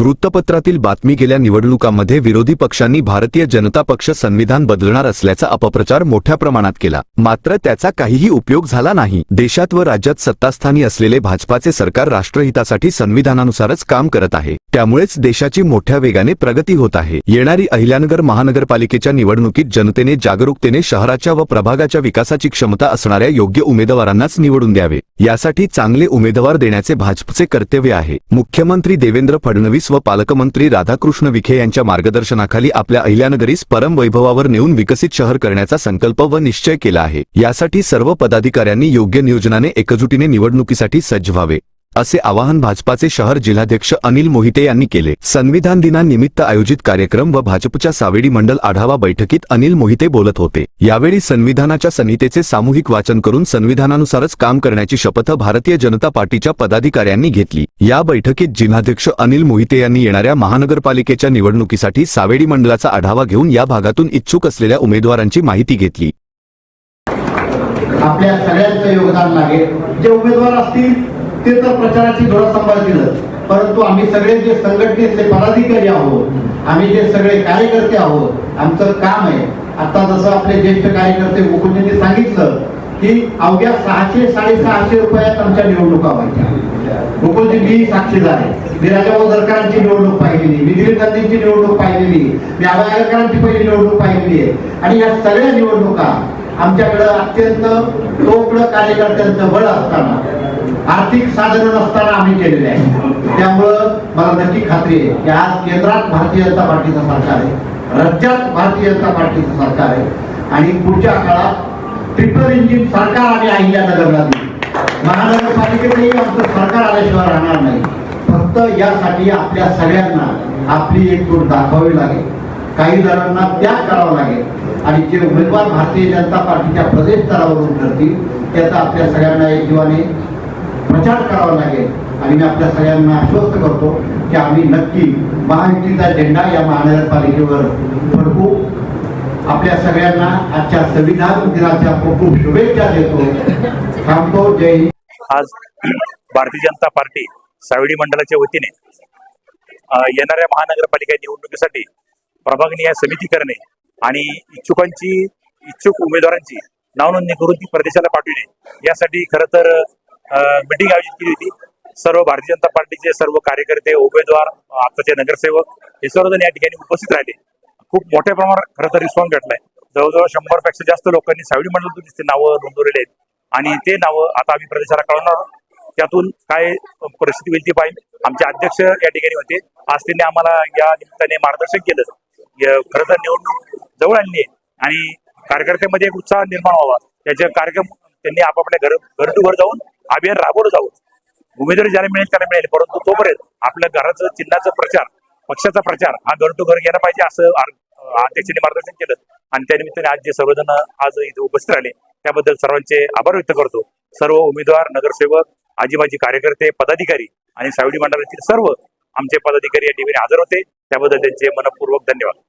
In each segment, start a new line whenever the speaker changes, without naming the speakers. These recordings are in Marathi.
वृत्तपत्रातील बातमी गेल्या निवडणुकांमध्ये विरोधी पक्षांनी भारतीय जनता पक्ष संविधान बदलणार असल्याचा अपप्रचार मोठ्या प्रमाणात केला. मात्र त्याचा काहीही उपयोग झाला नाही. देशात व राज्यात सत्तास्थानी असलेले भाजपाचे सरकार राष्ट्रहितासाठी संविधानानुसारच काम करत आहे. त्यामुळेच देशाची मोठ्या वेगाने प्रगती होत आहे. येणारी अहिल्यानगर महानगरपालिकेच्या निवडणुकीत जनतेने जागरूकतेने शहराच्या व प्रभागाच्या विकासाची क्षमता असणाऱ्या योग्य उमेदवारांनाच निवडून द्यावे. यासाठी चांगले उमेदवार देण्याचे भाजपचे कर्तव्य आहे. मुख्यमंत्री देवेंद्र फडणवीस व पालकमंत्री राधाकृष्ण विखे यांच्या मार्गदर्शनाखाली आपल्या अहिल्यानगरीस परम वैभवावर नेऊन विकसित शहर करण्याचा संकल्प व निश्चय केला आहे. यासाठी सर्व पदाधिकाऱ्यांनी योग्य नियोजनाने एकजुटीने निवडणुकीसाठी सज्ज व्हावे. असे आवाहन भाजपाचे शहर जिल्हाध्यक्ष अनिल मोहिते यांनी केले. संविधान दिनानिमित्त आयोजित कार्यक्रम व भाजपच्या सावेडी मंडल आढावा बैठकीत अनिल मोहिते बोलत होते. यावेळी संविधानाच्या संहितेचे सामूहिक वाचन करून संविधानानुसारच काम करण्याची शपथ भारतीय जनता पार्टीच्या पदाधिकाऱ्यांनी घेतली. या बैठकीत जिल्हाध्यक्ष अनिल मोहिते यांनी येणाऱ्या महानगरपालिकेच्या निवडणुकीसाठी सावेडी मंडळाचा आढावा घेऊन या भागातून इच्छुक असलेल्या उमेदवारांची माहिती घेतली.
आपल्या सगळ्यांचं योगदान लागेल जे उमेदवार असतील ते तर प्रचाराची धोरण सांभाळतीलच परंतु आम्ही सगळे जे संघटनेतले पदाधिकारी आहोत आम्ही जे सगळे कार्यकर्ते आहोत आमचं काम आहे. आता जसं आपले ज्येष्ठ कार्यकर्ते मुकुंदजींनी सांगितलं की अवघ्या सहाशे साडेसहाशे रुपयात आमच्या निवडणुका व्हायच्या. मुकुंदजी मी साक्षीदार आहे. मी राजाभाऊ दरकरांची निवडणूक पाहिलेली मी दिलीप गांधींची निवडणूक पाहिलेली मी आबा पहिली निवडणूक पाहिलेली आहे. आणि या सगळ्या निवडणुका आमच्याकडं अत्यंत टोकळं कार्यकर्त्यांचं बळ असताना आर्थिक साधनं नसताना आम्ही केलेले आहे. त्यामुळं मला नक्की खात्री आहे की आज केंद्रात भारतीय जनता पार्टीचं सरकार आहे राज्यात भारतीय जनता पार्टीचं सरकार आहे. आणि पुढच्या काळात ट्रिपल इंजिन सरकार आणि अहिल्यानगरला देऊ. महानगरपालिकेतही आमचं सरकार आल्याशिवाय राहणार नाही. फक्त यासाठी आपल्या सगळ्यांना आपली एकजूट दाखवावी लागेल. काही जणांना त्याग करावा लागेल. आणि जे उमेदवार भारतीय जनता पार्टीच्या प्रदेश स्तरावरून ठरतील त्याचा आपल्या सगळ्यांना एक जीवाने प्रचार करावा लागेल. आणि मी आपल्या सगळ्यांना आश्वस्त करतो की आम्ही नक्की महायुतीचा झेंडा या महानगरपालिकेवर फडकू. आपल्या सगळ्यांना आजच्या संविधान दिनाच्या खूप खूप शुभेच्छा देतो. थांबतो. जय
आज भारतीय जनता पार्टी सावडी मंडळाच्या वतीने येणाऱ्या महानगरपालिका निवडणुकीसाठी प्रभागनीय समिती करणे आणि इच्छुकांची इच्छुक उमेदवारांची नावनोंदणी करून ती प्रदेशाला पाठविणे यासाठी खरं तर मिटिंग आयोजित केली होती. सर्व भारतीय जनता पार्टीचे सर्व कार्यकर्ते उमेदवार आताचे नगरसेवक हे सर्वजण या ठिकाणी उपस्थित राहिले. खूप मोठ्या प्रमाणात खरं तर रिस्पॉन्स भेटलाय. जवळजवळ शंभरपेक्षा जास्त लोकांनी सावडी मंडळातून तिथे नावं नोंदवलेले आहेत. आणि ते नावं आता आम्ही प्रदेशाला कळवणार आहोत. त्यातून काय परिस्थिती होईल ती पाहिजे आमचे अध्यक्ष या ठिकाणी होते. आज त्यांनी आम्हाला या निमित्ताने मार्गदर्शन केलं. खरं तर निवडणूक जवळ आणली आणि कार्यकर्त्यांमध्ये एक उत्साह निर्माण व्हावा. त्याचे कार्यक्रम त्यांनी आपापल्या घर घर टू घर जाऊन अभियान राबवलं जावं. उमेदवारी ज्याला मिळेल त्याला मिळेल. परंतु तोपर्यंत आपल्या घराचं जिल्ह्याचा प्रचार पक्षाचा प्रचार हा घर टू घर गेला पाहिजे असं अध्यक्षांनी मार्गदर्शन केलं. आणि त्या निमित्ताने आज जे सर्वजण आज इथे उपस्थित राहिले त्याबद्दल सर्वांचे आभार व्यक्त करतो. सर्व उमेदवार नगरसेवक आजीबाजी कार्यकर्ते पदाधिकारी आणि सावडी मंडळातील सर्व आमचे पदाधिकारी या ठिकाणी हजर होते. त्याबद्दल त्यांचे मनपूर्वक धन्यवाद.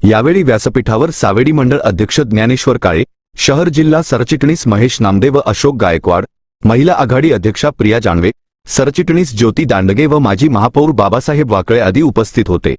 यावेळी व्यासपीठावर सावेडी मंडळ अध्यक्ष ज्ञानेश्वर काळे शहर जिल्हा सरचिटणीस महेश नामदे व अशोक गायकवाड महिला आघाडी अध्यक्षा प्रिया जानवे सरचिटणीस ज्योती दांडगे व माजी महापौर बाबासाहेब वाकळे आदी उपस्थित होते.